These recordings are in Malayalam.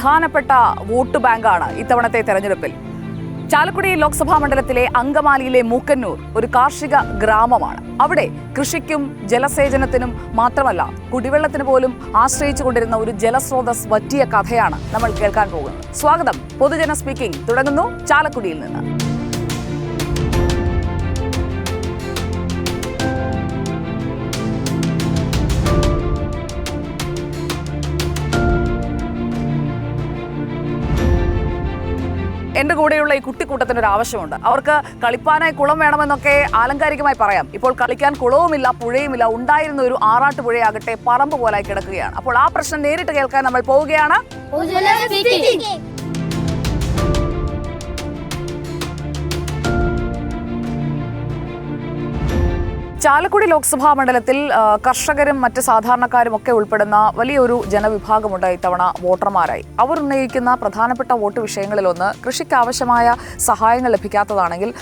പ്രധാനപ്പെട്ട വോട്ട് ബാങ്കാണ് ഇത്തവണത്തെ തെരഞ്ഞെടുപ്പിൽ. ചാലക്കുടി ലോക്സഭാ മണ്ഡലത്തിലെ അങ്കമാലിയിലെ മൂക്കന്നൂർ ഒരു കാർഷിക ഗ്രാമമാണ്. അവിടെ കൃഷിക്കും ജലസേചനത്തിനും മാത്രമല്ല കുടിവെള്ളത്തിന് പോലും ആശ്രയിച്ചു കൊണ്ടിരുന്ന ഒരു ജലസ്രോതസ് വറ്റിയ കഥയാണ് നമ്മൾ കേൾക്കാൻ പോകുന്നത്. സ്വാഗതം പൊതുജന സ്പീക്കിംഗ് തുടങ്ങുന്നു ചാലക്കുടിയിൽ നിന്ന്. എന്റെ കൂടെയുള്ള ഈ കുട്ടിക്കൂട്ടത്തിന് ഒരു ആവശ്യമുണ്ട്. അവർക്ക് കളിപ്പാനായി കുളം വേണമെന്നൊക്കെ ആലങ്കാരികമായി പറയാം. ഇപ്പോൾ കളിക്കാൻ കുളവുമില്ല പുഴയുമില്ല ഉണ്ടായിരുന്ന ഒരു ആറാട്ട് പുഴയാകട്ടെ പറമ്പ് പോലായി കിടക്കുകയാണ്. അപ്പോൾ ആ പ്രശ്നം നേരിട്ട് കേൾക്കാൻ നമ്മൾ പോവുകയാണ്. ചാലക്കുടി ലോക്സഭാ മണ്ഡലത്തിൽ കർഷകരും മറ്റ് സാധാരണക്കാരും ഒക്കെ ഉൾപ്പെടുന്ന വലിയൊരു ജനവിഭാഗമുണ്ട് ഇത്തവണ വോട്ടർമാരായി. അവർ ഉന്നയിക്കുന്ന പ്രധാനപ്പെട്ട വോട്ട് വിഷയങ്ങളിലൊന്ന് കൃഷിക്ക് ആവശ്യമായ സഹായങ്ങൾ ലഭിക്കാത്തതാണെങ്കിൽ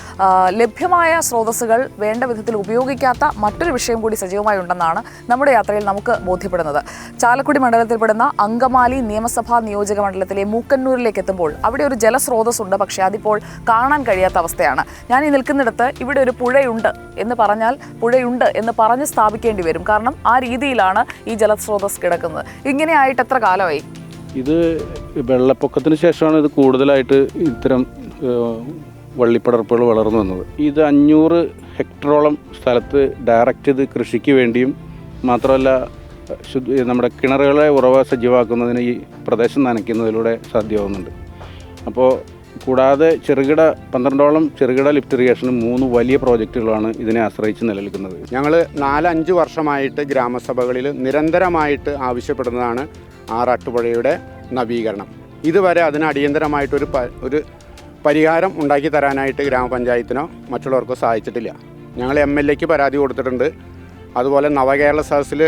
ലഭ്യമായ സ്രോതസ്സുകൾ വേണ്ട വിധത്തിൽ ഉപയോഗിക്കാത്ത മറ്റൊരു വിഷയം കൂടി സജീവമായി ഉണ്ടെന്നാണ് നമ്മുടെ യാത്രയിൽ നമുക്ക് ബോധ്യപ്പെടുന്നത്. ചാലക്കുടി മണ്ഡലത്തിൽപ്പെടുന്ന അങ്കമാലി നിയമസഭാ നിയോജക മണ്ഡലത്തിലെ മൂക്കന്നൂരിലേക്ക് എത്തുമ്പോൾ അവിടെ ഒരു ജലസ്രോതസ് ഉണ്ട് പക്ഷേ അതിപ്പോൾ കാണാൻ കഴിയാത്ത അവസ്ഥയാണ്. ഞാൻ ഈ നിൽക്കുന്നിടത്ത് ഇവിടെ ഒരു പുഴയുണ്ട് എന്ന് പറഞ്ഞാൽ പുഴയുണ്ട് എന്ന് പറഞ്ഞ് സ്ഥാപിക്കേണ്ടി വരും. കാരണം ആ രീതിയിലാണ് ഈ ജലസ്രോതസ് കിടക്കുന്നത്. ഇങ്ങനെയായിട്ട് എത്ര കാലമായി? ഇത് വെള്ളപ്പൊക്കത്തിന് ശേഷമാണ് ഇത് കൂടുതലായിട്ട് ഇത്തരം വള്ളിപ്പടർപ്പുകൾ വളർന്നു വന്നത്. ഇത് അഞ്ഞൂറ് ഹെക്ടറോളം സ്ഥലത്ത് ഡയറക്റ്റ് ഇത് കൃഷിക്ക് വേണ്ടിയും മാത്രമല്ല നമ്മുടെ കിണറുകളെ ഉറവ സജീവാക്കുന്നതിന് ഈ പ്രദേശം നനയ്ക്കുന്നതിലൂടെ സാധ്യമാകുന്നുണ്ട് അപ്പോൾ കൂടാതെ ചെറുകിട പന്ത്രണ്ടോളം ചെറുകിട ലിഫ്റ്റ് ഇറിഗേഷനും മൂന്ന് വലിയ പ്രോജക്റ്റുകളാണ് ഇതിനെ ആശ്രയിച്ച് നിലനിൽക്കുന്നത്. ഞങ്ങൾ നാലഞ്ച് വർഷമായിട്ട് ഗ്രാമസഭകളിൽ നിരന്തരമായിട്ട് ആവശ്യപ്പെടുന്നതാണ് ആറാട്ടുപുഴയുടെ നവീകരണം. ഇതുവരെ അതിന് അടിയന്തരമായിട്ടൊരു ഒരു പരിഹാരം ഉണ്ടാക്കി തരാനായിട്ട് ഗ്രാമപഞ്ചായത്തിനോ മറ്റുള്ളവർക്കോ സാധിച്ചിട്ടില്ല. ഞങ്ങൾ എം എൽ എക്ക് പരാതി കൊടുത്തിട്ടുണ്ട്. അതുപോലെ നവകേരള സദസ്സിൽ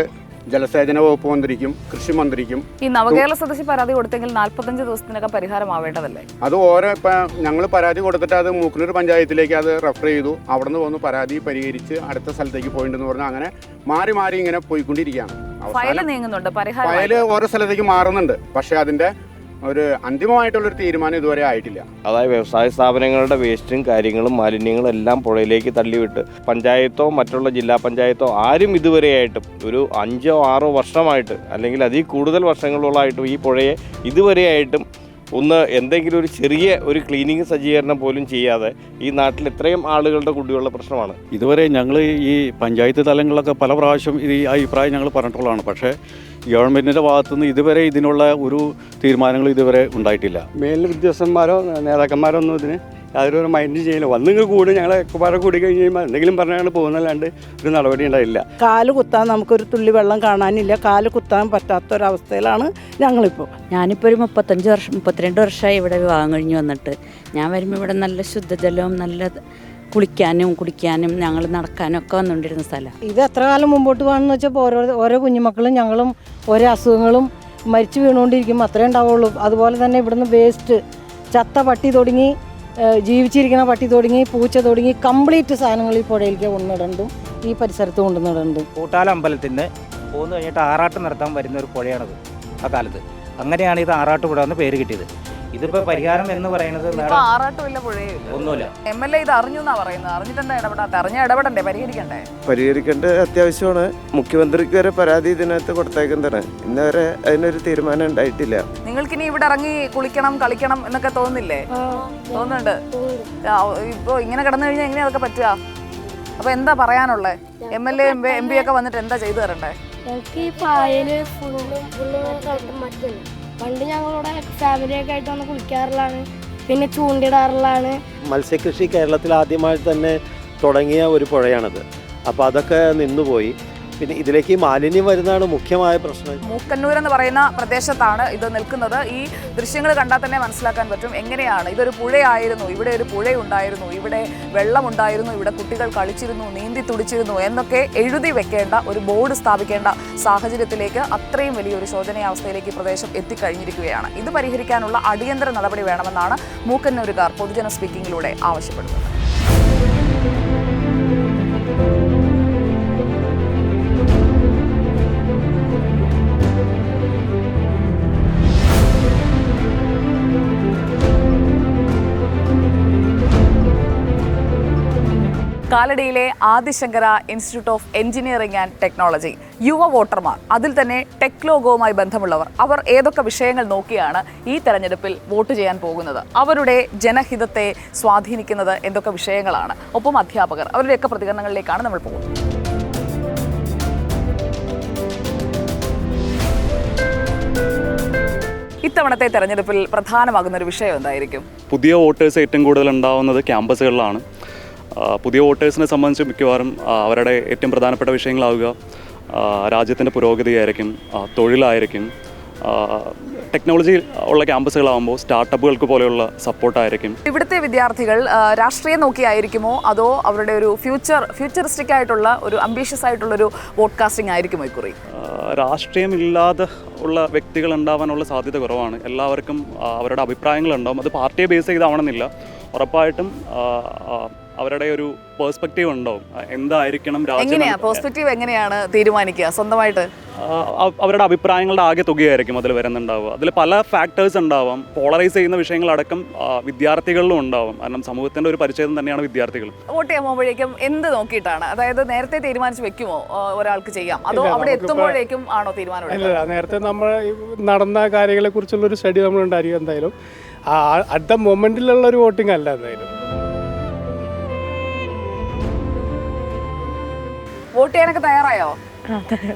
ജലസേചന വകുപ്പ് മന്ത്രിക്കും കൃഷി മന്ത്രിക്കും ഈ നവകേരള സദസ്സിൽ പരാതി കൊടുത്തെങ്കിൽ നാൽപ്പത്തഞ്ച് ദിവസത്തിനകം പരിഹാരമാവേണ്ടതല്ലേ അത് ഓരോ ഇപ്പം ഞങ്ങൾ പരാതി കൊടുത്തിട്ട് അത് മൂക്കനൂർ പഞ്ചായത്തിലേക്ക് അത് റെഫർ ചെയ്തു. അവിടെ നിന്ന് വന്ന് പരാതി പരിഹരിച്ച് അടുത്ത സ്ഥലത്തേക്ക് പോയിട്ടുണ്ടെന്ന് പറഞ്ഞാൽ അങ്ങനെ മാറി മാറി ഇങ്ങനെ പോയിക്കൊണ്ടിരിക്കുകയാണ്. ഫയൽ നീങ്ങുന്നുണ്ട് പരിഹാരം ഫയൽ ഓരോ സ്ഥലത്തേക്ക് മാറുന്നുണ്ട്. പക്ഷേ അതിന്റെ ഒരു അന്തിമമായിട്ടുള്ളൊരു തീരുമാനം ഇതുവരെ ആയിട്ടില്ല. അതായത് വ്യവസായ സ്ഥാപനങ്ങളുടെ വേസ്റ്റും കാര്യങ്ങളും മാലിന്യങ്ങളും എല്ലാം പുഴയിലേക്ക് തള്ളിവിട്ട് പഞ്ചായത്തോ മറ്റുള്ള ജില്ലാ പഞ്ചായത്തോ ആരും ഇതുവരെയായിട്ടും ഒരു അഞ്ചോ ആറോ വർഷമായിട്ട് അല്ലെങ്കിൽ അതിൽ കൂടുതൽ വർഷങ്ങളോളായിട്ടും ഈ പുഴയെ ഇതുവരെയായിട്ടും ഒന്ന് എന്തെങ്കിലും ഒരു ചെറിയ ഒരു ക്ലീനിങ് സജ്ജീകരണം പോലും ചെയ്യാതെ ഈ നാട്ടിൽ ഇത്രയും ആളുകളുടെ കുടിവെള്ള പ്രശ്നമാണ്. ഇതുവരെ ഞങ്ങൾ ഈ പഞ്ചായത്ത് തലങ്ങളിലൊക്കെ പല പ്രാവശ്യം ഈ അഭിപ്രായം ഞങ്ങൾ പറഞ്ഞിട്ടുള്ളതാണ്. പക്ഷേ ഗവൺമെന്റിന്റെ ഭാഗത്തുനിന്ന് ഇതുവരെ ഇതിനുള്ള ഒരു തീരുമാനങ്ങൾ ഇതുവരെ ഉണ്ടായിട്ടില്ല. മേലിൽ ഉദ്യോഗസ്ഥന്മാരോ നേതാക്കന്മാരോ ഒന്നും ഇതിന് യാതൊരു മൈൻഡ് ചെയ്യില്ല വന്നിങ്ങ് കൂടി. ഞങ്ങളെ പാടെ കൂടി കഴിഞ്ഞ് കഴിയുമ്പോൾ എന്തെങ്കിലും പറഞ്ഞാൽ പോകുന്നല്ലാണ്ട് ഒരു നടപടി ഉണ്ടായില്ല. കാൽ കുത്താൻ നമുക്കൊരു തുള്ളി വെള്ളം കാണാനില്ല. കാൽ കുത്താൻ പറ്റാത്തൊരവസ്ഥയിലാണ് ഞങ്ങളിപ്പോൾ ഞാനിപ്പോൾ ഒരു മുപ്പത്തഞ്ച് വർഷം മുപ്പത്തിരണ്ട് വർഷമായി ഇവിടെ വിവാഹം കഴിഞ്ഞ് വന്നിട്ട്. ഞാൻ വരുമ്പോൾ ഇവിടെ നല്ല ശുദ്ധജലവും നല്ല കുളിക്കാനും കുടിക്കാനും ഞങ്ങൾ നടക്കാനും ഒക്കെ വന്നുകൊണ്ടിരുന്ന സ്ഥലമാണ് ഇത് എത്ര കാലം മുമ്പോട്ട് പോകണമെന്ന് വെച്ചാൽ ഓരോ ഓരോ കുഞ്ഞുമക്കളും ഞങ്ങളും ഓരോ അസുഖങ്ങളും മരിച്ചു വീണുകൊണ്ടിരിക്കും അത്രേ ഉണ്ടാവുള്ളൂ. അതുപോലെ തന്നെ ഇവിടുന്ന് വേസ്റ്റ് ചത്ത പട്ടി തുടങ്ങി ജീവിച്ചിരിക്കുന്ന പട്ടി തുടങ്ങി പൂച്ച തുടങ്ങി കംപ്ലീറ്റ് സാധനങ്ങൾ ഈ പുഴയിലേക്ക് കൊണ്ടുവന്നിടുന്നുണ്ടും ഈ പരിസരത്ത് കൊണ്ടുവന്നിടണ്ടും കൂട്ടാല അമ്പലത്തിൽ നിന്ന് പോന്ന് കഴിഞ്ഞിട്ട് ആറാട്ട് നടത്താൻ വരുന്ന ഒരു പുഴയാണത് ആ കാലത്ത്. അങ്ങനെയാണ് ഇത് ആറാട്ട് പുഴ എന്ന് പേര് കിട്ടിയത്. ഇതിപ്പോൾ പരിഹാരം എന്ന് പറയുന്നത് ആറാട്ടുമില്ല പുഴയില്ല ഒന്നുമില്ല. എം എൽ എ ഇത് അറിഞ്ഞു എന്നാ പറയുന്നത്? അറിഞ്ഞിട്ടെന്താ ഇടപെടാത്ത? അറിഞ്ഞ ഇടപെടണ്ടേ? പരിഹരിക്കണ്ടേ? പരിഹരിക്കേണ്ട അത്യാവശ്യമാണ്. മുഖ്യമന്ത്രിക്ക് വരെ പരാതി ഇതിനകത്ത് കൊടുത്തേക്കുന്നതാണ്. ഇന്നവരെ അതിനൊരു തീരുമാനം ഉണ്ടായിട്ടില്ല. നിങ്ങൾക്ക് ഇനി ഇവിടെ ഇറങ്ങി കുളിക്കണം കളിക്കണം എന്നൊക്കെ തോന്നില്ലേ തോന്നുന്നുണ്ട്. ഇപ്പോ ഇങ്ങനെ കിടന്നു കഴിഞ്ഞാൽ എങ്ങനെ അതൊക്കെ പറ്റുക? അപ്പൊ എന്താ പറയാനുള്ളത് M L A M P ഒക്കെ വന്നിട്ട് എന്താ ചെയ്തു തരണ്ടേ? ഞങ്ങൾക്ക് ഈ പായൽ ഫുള്ളും ഫുള്ളും കളക്കം മാറ്റുന്നു പണ്ട് ഞങ്ങളുടെ ഫാമിലിയൊക്കെ ആയിട്ട് വന്ന് കുളിക്കാറുള്ളതാണ്. പിന്നെ ചൂണ്ടിടാറുള്ളതാണ്. മത്സ്യകൃഷി കേരളത്തിൽ ആദ്യമായി തന്നെ തുടങ്ങിയ ഒരു പുഴയാണത്. അപ്പോൾ അതൊക്കെ നിന്നുപോയി. പിന്നെ ഇതിലേക്ക് മാലിന്യം വരുന്നതാണ് മുഖ്യമായ പ്രശ്നം. മൂക്കന്നൂർ എന്ന് പറയുന്ന പ്രദേശത്താണ് ഇത് നിൽക്കുന്നത്. ഈ ദൃശ്യങ്ങൾ കണ്ടാൽ തന്നെ മനസ്സിലാക്കാൻ പറ്റും. എങ്ങനെയാണ്? ഇതൊരു പുഴയായിരുന്നു. ഇവിടെ ഒരു പുഴയുണ്ടായിരുന്നു. ഇവിടെ വെള്ളമുണ്ടായിരുന്നു. ഇവിടെ കുട്ടികൾ കളിച്ചിരുന്നു നീന്തി തുടിച്ചിരുന്നു എന്നൊക്കെ എഴുതി വെക്കേണ്ട ഒരു ബോർഡ് സ്ഥാപിക്കേണ്ട സാഹചര്യത്തിലേക്ക് അത്രയും വലിയൊരു ശോചനീയാവസ്ഥയിലേക്ക് ഈ പ്രദേശം എത്തിക്കഴിഞ്ഞിരിക്കുകയാണ്. ഇത് പരിഹരിക്കാനുള്ള അടിയന്തര നടപടി വേണമെന്നാണ് മൂക്കന്നൂരുകാർ പൊതുജന സ്പീക്കിങ്ങിലൂടെ ആവശ്യപ്പെടുന്നത്. കാലടിയിലെ Adi Shankara institute of engineering and technology യുവ വോട്ടർമാർ അതിൽ തന്നെ ടെക് ലോകവുമായി ബന്ധമുള്ളവർ അവർ ഏതൊക്കെ വിഷയങ്ങൾ നോക്കിയാണ് ഈ തെരഞ്ഞെടുപ്പിൽ വോട്ട് ചെയ്യാൻ പോകുന്നത്? അവരുടെ ജനഹിതത്തെ സ്വാധീനിക്കുന്നത് എന്തൊക്കെ വിഷയങ്ങളാണ്? ഒപ്പം അധ്യാപകർ അവരുടെയൊക്കെ പ്രതികരണങ്ങളിലേക്കാണ് നമ്മൾ പോകുന്നത്. ഇത്തവണത്തെ തെരഞ്ഞെടുപ്പിൽ പ്രധാനമാകുന്ന ഒരു വിഷയം എന്തായിരിക്കും? പുതിയ വോട്ടേഴ്സ് ഏറ്റവും കൂടുതൽ ഉണ്ടാവുന്നത് ക്യാമ്പസുകളിലാണ്. പുതിയ വോട്ടേഴ്സിനെ സംബന്ധിച്ച് മിക്കവാറും അവരുടെ ഏറ്റവും പ്രധാനപ്പെട്ട വിഷയങ്ങളാവുക രാജ്യത്തിന്റെ പുരോഗതിയായിരിക്കും തൊഴിലായിരിക്കും ടെക്നോളജി ഉള്ള ക്യാമ്പസുകളാകുമ്പോൾ സ്റ്റാർട്ടപ്പുകൾക്ക് പോലെയുള്ള സപ്പോർട്ടായിരിക്കും. ഇവിടുത്തെ വിദ്യാർത്ഥികൾ രാഷ്ട്രീയം നോക്കിയായിരിക്കുമോ അതോ അവരുടെ ഒരു ഫ്യൂച്ചർ ഫ്യൂച്ചറിസ്റ്റിക് ആയിട്ടുള്ള ഒരു അംബീഷ്യസ് ആയിട്ടുള്ള ഒരു വോഡ്കാസ്റ്റിംഗ് ആയിരിക്കുമോ ഇക്കുറി രാഷ്ട്രീയമില്ലാതെ ഉള്ള വ്യക്തികൾ ഉണ്ടാവാനുള്ള സാധ്യത കുറവാണ്. എല്ലാവർക്കും അവരുടെ അഭിപ്രായങ്ങളുണ്ടാവും. അത് പാർട്ടിയെ ബേസ് ചെയ്താവണമെന്നില്ല. ഉറപ്പായിട്ടും അവരുടെ ഒരു പേഴ്സ്പെക്റ്റീവ് ഉണ്ടോ എന്തായിരിക്കണം രാജ്യം എങ്ങനെയാ? പെർസ്പെക്റ്റീവ് എങ്ങനെയാണ് തീരുമാനിക്കുക? സ്വന്തമായിട്ട്. അവരുടെ അഭിപ്രായങ്ങളുടെ ആകെ തുകയായിരിക്കും അതിൽ വരുന്നുണ്ടാവുക. അതിൽ പല ഫാക്ടേഴ്സ് ഉണ്ടാവാം. പോളറൈസ് ചെയ്യുന്ന വിഷയങ്ങളടക്കം വിദ്യാർത്ഥികളിലും ഉണ്ടാവും. കാരണം സമൂഹത്തിന്റെ ഒരു പരിചയം തന്നെയാണ് വിദ്യാർത്ഥികൾ. വോട്ട് ചെയ്യാൻ പോകുമ്പോഴേക്കും എന്ത് നോക്കിയിട്ടാണ്? അതായത് നേരത്തെ തീരുമാനിച്ച് വെക്കുമോ ഒരാൾക്ക് ചെയ്യാം? അതോ അവിടെ എത്തുമ്പോഴേക്കും ആണോ തീരുമാനം? നേരത്തെ നമ്മൾ നടന്ന കാര്യങ്ങളെ കുറിച്ചുള്ള ഒരു സ്റ്റഡി നമ്മൾ ഉണ്ടായിരിക്കും എന്തായാലും അറ്റ് ദ മൊമെന്റിലുള്ള ഒരു വോട്ടിംഗ് അല്ല എന്തായാലും. വോട്ട് ചെയ്യാനൊക്കെ തയ്യാറായോ?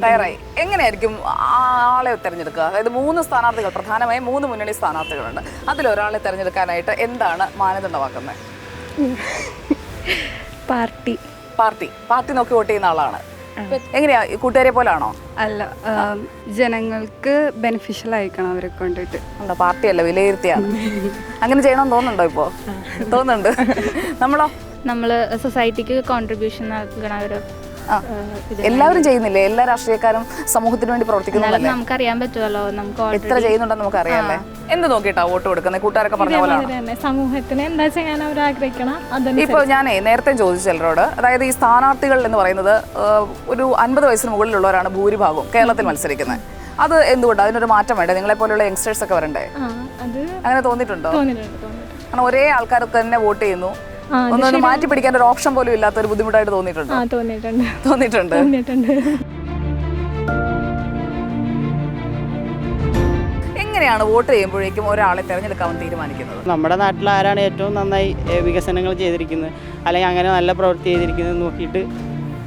തയ്യാറായി. എങ്ങനെയായിരിക്കും ആളെ തിരഞ്ഞെടുക്കുക? അതായത് മൂന്ന് സ്ഥാനാർത്ഥികൾ പ്രധാനമായും മൂന്ന് മുന്നണി സ്ഥാനാർത്ഥികളുണ്ട്. അതിലൊരാളെ തിരഞ്ഞെടുക്കാനായിട്ട് എന്താണ് മാനദണ്ഡമാക്കുന്നത്? പാർട്ടി. പാർട്ടി. പാർട്ടി നോക്കി വോട്ട് ചെയ്യുന്ന ആളാണ്. എങ്ങനെയാ? കൂട്ടുകാരെ പോലാണോ അല്ല ജനങ്ങൾക്ക് ബെനിഫിഷ്യൽ ആയിക്കണം അവരെ കൊണ്ടിട്ട്. ഉണ്ടോ? പാർട്ടിയല്ല വിലയിരുത്തിയാണ്. അങ്ങനെ ചെയ്യണമെന്ന് തോന്നുന്നുണ്ടോ ഇപ്പോ? തോന്നുന്നുണ്ട്. നമ്മളോ? നമ്മൾ സൊസൈറ്റിക്ക് കോൺട്രിബ്യൂഷൻ നൽകണ ഒരു ആ. എല്ലാവരും ചെയ്യുന്നില്ലേ? എല്ലാ രാഷ്ട്രീയക്കാരും സമൂഹത്തിന് വേണ്ടി പ്രവർത്തിക്കുന്നതല്ലേ നമുക്കറിയാൻ പറ്റുമല്ലോ. നമുക്ക് എത്ര ചെയ്യുന്നുണ്ടെന്ന് നമുക്ക് അറിയാല്ലേ എന്ത് നോക്കിട്ടാ വോട്ട് കൊടുക്കുന്നത് കൂട്ടുകാരൊക്കെ പറഞ്ഞ പോലെ സമൂഹത്തിന് എന്താ ചെയ്യാൻ അവർ ആഗ്രഹിക്കണം? ഇപ്പോൾ ഞാനേ നേരത്തെ ചോദിച്ചു ചിലരോട്. അതായത് ഈ സ്ഥാനാർത്ഥികൾ എന്ന് പറയുന്നത് ഒരു അൻപത് വയസ്സിന് മുകളിലുള്ളവരാണ് ഭൂരിഭാഗവും കേരളത്തിൽ മത്സരിക്കുന്നത്. അത് എന്തുകൊണ്ട്? അതിനൊരു മാറ്റം വേണ്ടേ? നിങ്ങളെ പോലെയുള്ള യങ്സ്റ്റേഴ്സ് ഒക്കെ വരണ്ടേ? അങ്ങനെ തോന്നിയിട്ടുണ്ടോ? അങ്ങനെ ഒരേ ആൾക്കാരൊക്കെ തന്നെ വോട്ട് ചെയ്യുന്നു. ഒന്നൊന്ന് മാറ്റി പിടിക്കാൻ ഒരു ഓപ്ഷൻ പോലും ഇല്ലാത്ത ഒരു ബുദ്ധിമുട്ടായിട്ട് തോന്നിയിട്ടുണ്ടോ? ആ തോന്നിയിട്ടുണ്ട്. തോന്നിയിട്ടുണ്ട്. എങ്ങനെയാണ് വോട്ട് ചെയ്യുമ്പോഴേക്കും ഒരാളെ തിരഞ്ഞെടുക്കാൻ തീരുമാനിക്കുന്നത്? നമ്മുടെ നാട്ടിൽ ആരാണ് ഏറ്റവും നന്നായി വികസനങ്ങൾ ചെയ്തിരിക്കുന്നത്? അല്ലെങ്കിൽ അങ്ങനെ നല്ല പ്രവൃത്തി ചെയ്തിരിക്കുന്നത് നോക്കിയിട്ട്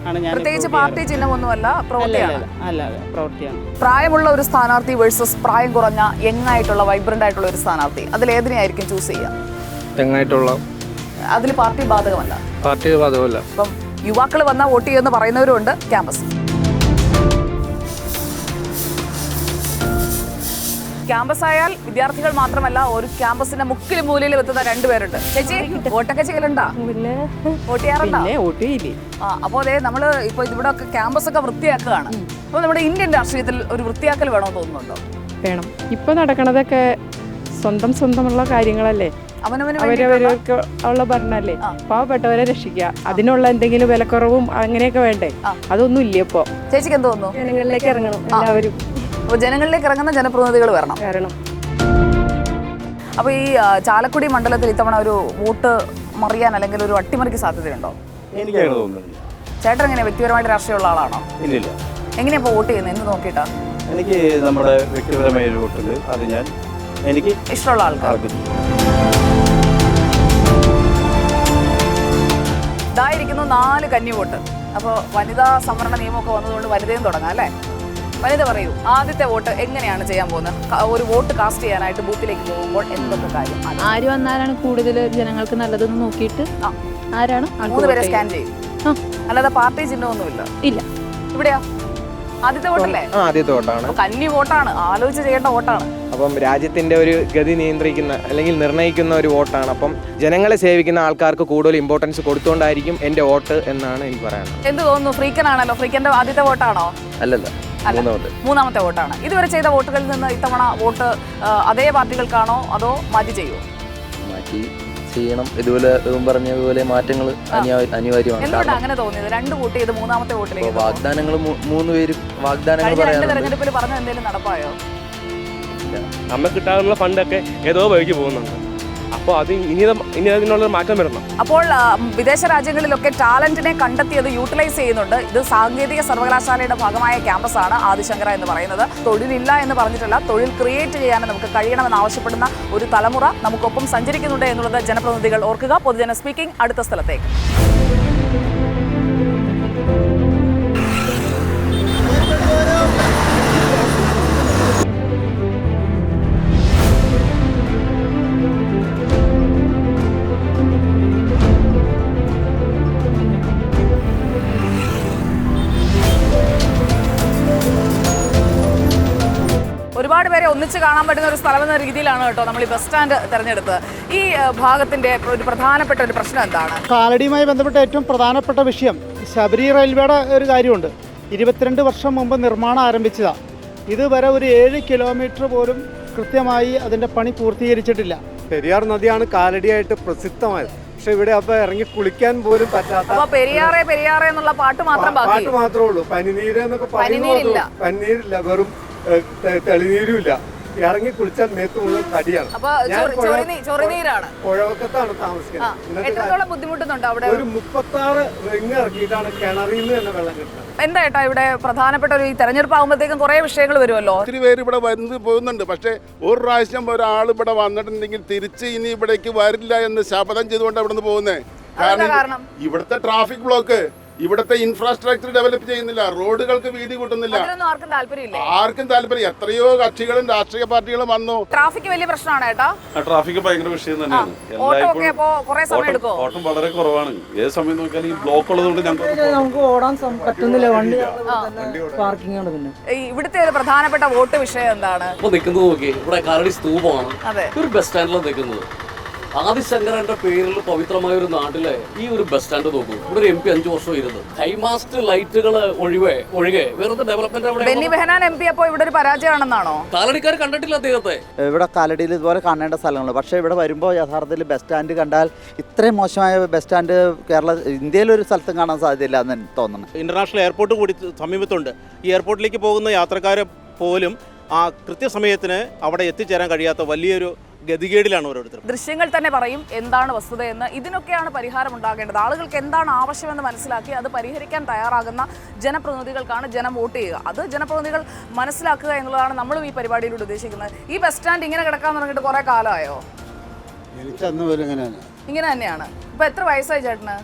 ആണ് ഞാൻ പ്രത്യേകിച്ച് പാർട്ടി ചിഹ്നമൊന്നുമല്ല പ്രവൃത്തിയാണ്. അല്ല അല്ല അല്ല പ്രവൃത്തിയാണ്. പ്രായമുള്ള ഒരു സ്ഥാനാർത്ഥി വേഴ്സസ് പ്രായം കുറഞ്ഞ യങ് ആയിട്ടുള്ള വൈബ്രന്റ് ആയിട്ടുള്ള ഒരു സ്ഥാനാർത്ഥി. അതിൽ ഏതിനെയായിരിക്കും ചൂസ് ചെയ്യുക അതിൽ പാർട്ടി ബാധകമല്ല. പാർട്ടി ബാധകമല്ല. അപ്പം യുവാക്കൾ വന്നാൽ വോട്ട് ചെയ്യുമെന്ന് പറയുന്നവരുണ്ട് ക്യാമ്പസ്. ക്യാമ്പസ് ആയാൽ വിദ്യാർത്ഥികൾ മാത്രമല്ല ഒരു ക്യാമ്പസിന്റെ മുക്കിലും മൂലയിലും എത്തുന്ന രണ്ടുപേരുണ്ട് ചേച്ചി വോട്ടൊക്കെ ചെയ്യലുണ്ടോ? പിന്നെ വോട്ട് ചെയ്യാറുണ്ടോ? വോട്ട് ചെയ്യില്ലേ. ആ അപ്പോൾ അതെ നമ്മൾ ഇപ്പോൾ ഇവിടെ ഒക്കെ ക്യാമ്പസ് ഒക്കെ വൃത്തിയാക്കുകയാണ്. അപ്പോൾ നമ്മുടെ ഇന്ത്യൻ രാഷ്ട്രീയത്തിൽ ഒരു വൃത്തിയാക്കൽ വേണമെന്ന് തോന്നുന്നുണ്ടോ? വേണം. ഇപ്പൊ നടക്കണതൊക്കെ സ്വന്തം സ്വന്തമുള്ള കാര്യങ്ങളല്ലേ? അവരവർക്ക് ഉള്ള ഭരണല്ലേ. പാവപ്പെട്ടവരെ രക്ഷിക്കുക. അതിനുള്ള എന്തെങ്കിലും വിലക്കുറവും അങ്ങനെയൊക്കെ വേണ്ടേ. അതൊന്നും ഇല്ല ഇപ്പോ. ചേച്ചിക്ക് എന്ത് തോന്നുന്നു? ജനങ്ങളിലേക്ക് ഇറങ്ങണം എല്ലാവരും. അപ്പോൾ ജനങ്ങളിലേക്ക് ഇറങ്ങുന്ന ജനപ്രതിനിധികൾ വരണം. കാരണം അപ്പോൾ ഈ ചാലക്കുടി മണ്ഡലത്തിൽ ഇത്തവണ ഒരു വോട്ട് മറിയാൻ അല്ലെങ്കിൽ ഒരു അട്ടിമറിക്ക് സാധ്യതയുണ്ടോ? എനിക്ക് അങ്ങനെ തോന്നുന്നില്ല. ചേട്ടൻ എങ്ങനെ വ്യക്തിപരമായിട്ട് രാഷ്ട്രീയമുള്ള ആളാണോ? ഇല്ലില്ല എങ്ങനെയാ ഇപ്പോൾ വോട്ട് ചെയ്യുന്നത്? എന്ന് നോക്കിയിട്ടാ? എനിക്ക് നമ്മുടെ വ്യക്തിപരമായ ഒരു വോട്ടിൽ അത് ഞാൻ എനിക്ക് ഇഷ്ടമുള്ള ആൾക്കാർക്ക് ഇതായിരിക്കുന്നു നാല് കന്നി വോട്ട് അപ്പോൾ വനിതാ സംവരണ നിയമമൊക്കെ വന്നതുകൊണ്ട് വനിതയും തുടങ്ങാം അല്ലേ? വനിത പറയൂ ആദ്യത്തെ വോട്ട് എങ്ങനെയാണ് ചെയ്യാൻ പോകുന്നത്? ഒരു വോട്ട് കാസ്റ്റ് ചെയ്യാനായിട്ട് ബൂത്തിലേക്ക് പോകുമ്പോൾ എന്തൊക്കെ കാര്യം ആര് വന്നാലാണ് കൂടുതൽ ജനങ്ങൾക്ക് നല്ലതെന്ന് നോക്കിയിട്ട് ആ. ആരാണ് മൂന്ന് പേരെ സ്കാൻ ചെയ്യും. അല്ലാതെ പാർട്ടി ചിഹ്നമൊന്നുമില്ല. ഇല്ല. ഇവിടെയാ? ആദ്യത്തെ വോട്ടല്ലേ? ആ ആദ്യത്തെ വോട്ടാണ്. കന്നി വോട്ടാണ് ആലോചിച്ച് ചെയ്യേണ്ട വോട്ടാണ്. അപ്പം രാജ്യത്തിന്റെ ഒരു ഗതി നിയന്ത്രിക്കുന്ന അല്ലെങ്കിൽ നിർണയിക്കുന്ന ഒരു വോട്ടാണ്. അപ്പം ജനങ്ങളെ സേവിക്കുന്ന ആൾക്കാർക്ക് കൂടുതൽ ഇമ്പോർട്ടൻസ് കൊടുത്തുകൊണ്ടായിരിക്കും എന്റെ വോട്ട് എന്നാണ് എനിക്ക് പറയാനുള്ളത്. എന്ത് തോന്നുന്നു? ഫ്രീക്കൻ ആണല്ലോ. ഫ്രീക്കന്റെ ആദ്യത്തെ വോട്ടാണോ? അല്ലല്ല മൂന്നാമത്തെ. മൂന്നാമത്തെ വോട്ടാണ്. ഇതുവരെ ചെയ്ത വോട്ടുകളിൽ നിന്ന് ഇത്തവണ വോട്ട് അതേ പാർട്ടികൾക്കാണോ അതോ മാറ്റി ചെയ്യുമോ മാറ്റി ചെയ്യണം. ഇതുപോലെ പറഞ്ഞതുപോലെ മാറ്റങ്ങൾ അനിവാര്യമാണ്. അങ്ങനെ തോന്നിയത്? രണ്ട് വോട്ട് ചെയ്ത് മൂന്നാമത്തെ വോട്ടിലേക്ക് വാഗ്ദാനങ്ങൾ മൂന്ന് പേരും വാഗ്ദാനങ്ങൾ തെരഞ്ഞെടുപ്പിൽ പറഞ്ഞ എന്തെങ്കിലും നടപ്പായോ? നമുക്ക് കിട്ടാനുള്ള ഫണ്ടൊക്കെ ഏതോ വഴിക്ക് പോകുന്നുണ്ട്. അപ്പോൾ അത് ഇനി ഇനി അതിനുള്ള മാറ്റം വരണം. അപ്പോൾ വിദേശ രാജ്യങ്ങളിലൊക്കെ ടാലന്റിനെ കണ്ടെത്തി അത് യൂട്ടിലൈസ് ചെയ്യുന്നുണ്ട്. ഇത് സാങ്കേതിക സർവകലാശാലയുടെ ഭാഗമായ ക്യാമ്പസ് ആണ് ആദിശങ്കര എന്ന് പറയുന്നത്. തൊഴിലില്ല എന്ന് പറഞ്ഞിട്ടല്ല തൊഴിൽ ക്രിയേറ്റ് ചെയ്യാൻ നമുക്ക് കഴിയണമെന്ന് ആവശ്യപ്പെടുന്ന ഒരു തലമുറ നമുക്കൊപ്പം സഞ്ചരിക്കുന്നുണ്ട് എന്നുള്ളത് ജനപ്രതിനിധികൾ ഓർക്കുക. പൊതുജന സ്പീക്കിംഗ് അടുത്ത സ്ഥലത്തേക്ക്. ഒരുപാട് പേരെ ഒന്നിച്ച് കാണാൻ പറ്റുന്ന ഒരു സ്ഥലം എന്ന രീതിയിലാണ് കേട്ടോ നമ്മൾ ഈ ബസ് സ്റ്റാൻഡ് തിരഞ്ഞെടുത്തത് ഈ ഭാഗത്തിന്റെ ഒരു പ്രധാനപ്പെട്ട ഒരു പ്രശ്നം എന്താണ്? കാലടിയുമായി ബന്ധപ്പെട്ട ഏറ്റവും പ്രധാനപ്പെട്ട വിഷയം ശബരി റെയിൽവേയുടെ ഒരു കാര്യമുണ്ട്. ഇരുപത്തിരണ്ട് വർഷം മുമ്പ് നിർമ്മാണം ആരംഭിച്ചതാണ് ഇതുവരെ ഒരു ഏഴ് കിലോമീറ്റർ പോലും കൃത്യമായി അതിന്റെ പണി പൂർത്തീകരിച്ചിട്ടില്ല. പെരിയാർ നദിയാണ് കാലടിയായിട്ട് പ്രസിദ്ധമായത്. പക്ഷെ ഇവിടെ അപ്പൊ ഇറങ്ങി കുളിക്കാൻ പോലും പറ്റാത്ത പെരിയാറെ പെരിയാറെ എന്നുള്ള പാട്ട് മാത്രം ബാക്കി. പാട്ട് മാത്രമേ ഉള്ളൂ. പനിനീര് എന്നൊക്കെ പറയുന്നത് പനിനീരില്ല. മാത്രമേ ഉള്ളൂ. പനിനീരില്ല. വെറും ഏഹ്, തെ- തെളിനീരും ഇല്ല ഇറങ്ങി കുളിച്ചാൽ മേത്ത് മുഴുവൻ തടിയാണ്. പുഴവക്കത്താണ് താമസിക്കുന്നത്. ബുദ്ധിമുട്ടുന്നുണ്ട് അവിടെ? ഒരു മുപ്പത്താറ് റിങ് ഇറക്കിയിട്ടാണ് കിണറിൽ നിന്ന് തന്നെ വെള്ളം കിട്ടുന്നത്. എന്താ ഏട്ടാ ഇവിടെ പ്രധാനപ്പെട്ട ഒരു ഈ തെരഞ്ഞെടുപ്പ് ആകുമ്പോഴത്തേക്കും കുറെ വിഷയങ്ങൾ വരുമല്ലോ? ഒത്തിരി പേര് ഇവിടെ വന്ന് പോകുന്നുണ്ട്. പക്ഷേ ഒരു പ്രാവശ്യം ഒരാൾ ഇവിടെ വന്നിട്ടുണ്ടെങ്കിൽ തിരിച്ച് ഇനി ഇവിടേക്ക് വരില്ല എന്ന് ശപഥം ചെയ്തുകൊണ്ട് അവിടെ നിന്ന് പോകുന്നത് കാരണം? ഇവിടുത്തെ ട്രാഫിക് ബ്ലോക്ക് ഇവിടുത്തെ ഇൻഫ്രാസ്ട്രക്ചർ ഡെവലപ്പ് ചെയ്യുന്നില്ല. റോഡുകൾക്ക് വീതി കൂട്ടുന്നില്ല. ആർക്കും താല്പര്യം. എത്രയോ കക്ഷികളും രാഷ്ട്രീയ പാർട്ടികളും വന്നു. ട്രാഫിക് വലിയ പ്രശ്നമാണ് കേട്ടോ. ട്രാഫിക് ഭയങ്കര വിഷയം തന്നെയാണ്. ഓട്ടോ വളരെ കുറവാണ്. ഏത് സമയം നോക്കിയാലും ഈ ബ്ലോക്ക് ഉള്ളതുകൊണ്ട് ഞങ്ങൾക്ക് നമുക്ക് ഓടാൻ പറ്റുന്നില്ല. വണ്ടി പാർക്കിംഗ് ആണ് പിന്നെ. ഇവിടുത്തെ ഒരു പ്രധാനപ്പെട്ട വോട്ട് വിഷയം എന്താണ്? ഇപ്പൊ നിൽക്കുന്നത് നോക്കി. ഇവിടെ കരടി സ്തൂപമാണ്. ഒരു ബസ് സ്റ്റാൻഡിലാണ് നിൽക്കുന്നത്. ആദിശങ്കരന്റെ പേരിൽ പവിത്രമായ ഒരു നാട്ടിലെ ഈ ഒരു ബസ് സ്റ്റാൻഡ് നോക്കൂ. ഇവിടെ ഒരു എം പി അഞ്ചു വർഷം ഇരുന്നു. ഹൈമാസ്റ്റ് ലൈറ്റുകൾ ഒഴിവെ ഒഴികെ. വേറെ ഡെവലപ്മെന്റ് ബെഹനാൻ എം പി ഇവിടെ ഒരു പരാജയമാണെന്നാണോ? കാലടിക്കാർ കണ്ടിട്ടില്ല അദ്ദേഹത്തെ. ഇവിടെ കാലടിയിൽ ഇതുപോലെ കാണേണ്ട സ്ഥലങ്ങൾ പക്ഷേ ഇവിടെ വരുമ്പോൾ യഥാർത്ഥത്തിൽ ബസ് സ്റ്റാൻഡ് കണ്ടാൽ ഇത്രയും മോശമായ ബസ് സ്റ്റാൻഡ് കേരള ഇന്ത്യയിലൊരു സ്ഥലത്തും കാണാൻ സാധ്യതയില്ല എന്ന് എനിക്ക് തോന്നുന്നു. ഇന്റർനാഷണൽ എയർപോർട്ട് കൂടി സമീപത്തുണ്ട്. ഈ എയർപോർട്ടിലേക്ക് പോകുന്ന യാത്രക്കാരെ പോലും ആ കൃത്യസമയത്തിന് അവിടെ എത്തിച്ചേരാൻ കഴിയാത്ത വലിയൊരു ഗതികേടിലാണ് ഓരോരുത്തർ ദൃശ്യങ്ങൾ തന്നെ പറയും എന്താണ് വസ്തുതയെന്ന്. ഇതിനൊക്കെയാണ് പരിഹാരം ഉണ്ടാകേണ്ടത് ആളുകൾക്ക് എന്താണ് ആവശ്യമെന്ന് മനസ്സിലാക്കി അത് പരിഹരിക്കാൻ തയ്യാറാകുന്ന ജനപ്രതിനിധികൾക്കാണ് ജനം വോട്ട് ചെയ്യുക. അത് ജനപ്രതിനിധികൾ മനസ്സിലാക്കുക എന്നുള്ളതാണ് നമ്മളും ഈ പരിപാടിയിലൂടെ ഉദ്ദേശിക്കുന്നത്. ഈ ബസ് സ്റ്റാൻഡ് ഇങ്ങനെ കിടക്കാൻ തുടങ്ങിയിട്ട് കുറെ കാലമായോ? ഇങ്ങനെ തന്നെയാണ്. ഇപ്പൊ എത്ര വയസ്സായി ചേട്ടന്?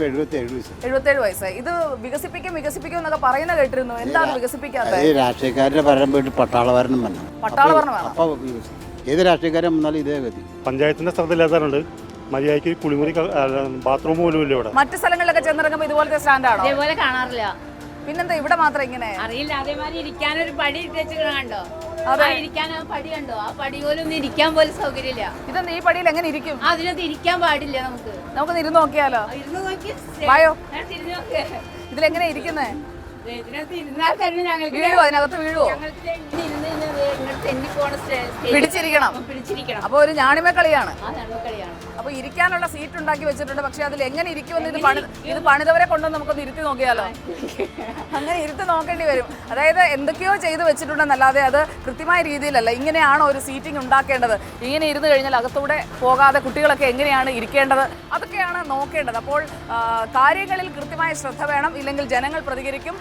വയസ്സ്. എഴുപത്തേഴ് വയസ്സായി. ഇത് വികസിപ്പിക്കും വികസിപ്പിക്കും എന്നൊക്കെ പറയുന്ന കേട്ടിരുന്നു. എന്താണ് വികസിപ്പിക്കാത്തത്? ഈ രാഷ്ട്രീയക്കാരുടെ പട്ടാള ഭരണം പട്ടാളഭരണം ഭരണം പട്ടാളഭരണം വേണം. അപ്പോൾ ഏത് രാഷ്ട്രീയക്കാരും വന്നാലും ഇതേ ഗതി. പഞ്ചായത്തിന്റെ സ്ഥലത്തില്ലാത്തതുണ്ട് മര്യാദയ്ക്ക് കുളിമുറി ബാത്റൂം പോലും ഇല്ല ഇവിടെ. മറ്റു സ്ഥലങ്ങളിലൊക്കെ ചെന്നിറങ്ങുമ്പോൾ ഇതുപോലത്തെ സ്റ്റാൻഡാണോ? ഇതേപോലെ കാണാറില്ല. പിന്നെന്താ ഇവിടെ മാത്രം ഇങ്ങനെ? അറിയില്ല അതേമാതിരി ഇരിക്കാനൊരു പടി ഇട്ടേച്ച് കണ്ടോ? ആ ഇരിക്കാൻ ആ പടി കണ്ടോ? ആ പടി പോലും ഒന്ന് ഇരിക്കാൻ പോലും സൗകര്യമില്ല. ഇതൊന്നും ഈ പടിയിൽ എങ്ങനെ ഇരിക്കും? അതിനകത്ത് ഇരിക്കാൻ പാടില്ല നമുക്ക്. നമുക്ക് ഇരുന്ന് നോക്കിയാലോ? ഇരുന്ന് നോക്ക് ഇതിലെങ്ങനെ ഇരിക്കുന്നേ? വീഴുവോ അതിനകത്ത് വീഴുവോ. പിടിച്ചിരിക്കണം. പിടിച്ചിരിക്കണം അപ്പൊ ഒരു ഞാണിമ കളിയാണ് ആ നടുക്കളിയാണ് അപ്പൊ ഇരിക്കാനുള്ള സീറ്റ് ഉണ്ടാക്കി വെച്ചിട്ടുണ്ട്. പക്ഷെ അതിൽ എങ്ങനെ ഇരിക്കുമെന്ന് ഇത് പണി ഇത് പണിതവരെ കൊണ്ടുവന്ന് നമുക്കൊന്ന് ഇരുത്തി നോക്കിയാലോ? അങ്ങനെ ഇരുത്തി നോക്കേണ്ടി വരും. അതായത് എന്തൊക്കെയോ ചെയ്തു വെച്ചിട്ടുണ്ടെന്നല്ലാതെ അത് കൃത്യമായ രീതിയിലല്ല. ഇങ്ങനെയാണോ ഒരു സീറ്റിംഗ് ഉണ്ടാക്കേണ്ടത്? ഇങ്ങനെ ഇരുന്ന് കഴിഞ്ഞാൽ അകത്തൂടെ പോകാതെ കുട്ടികളൊക്കെ എങ്ങനെയാണ് ഇരിക്കേണ്ടത്? അതൊക്കെയാണ് നോക്കേണ്ടത്. അപ്പോൾ കാര്യങ്ങളിൽ കൃത്യമായ ശ്രദ്ധ വേണം. ഇല്ലെങ്കിൽ ജനങ്ങൾ പ്രതികരിക്കും.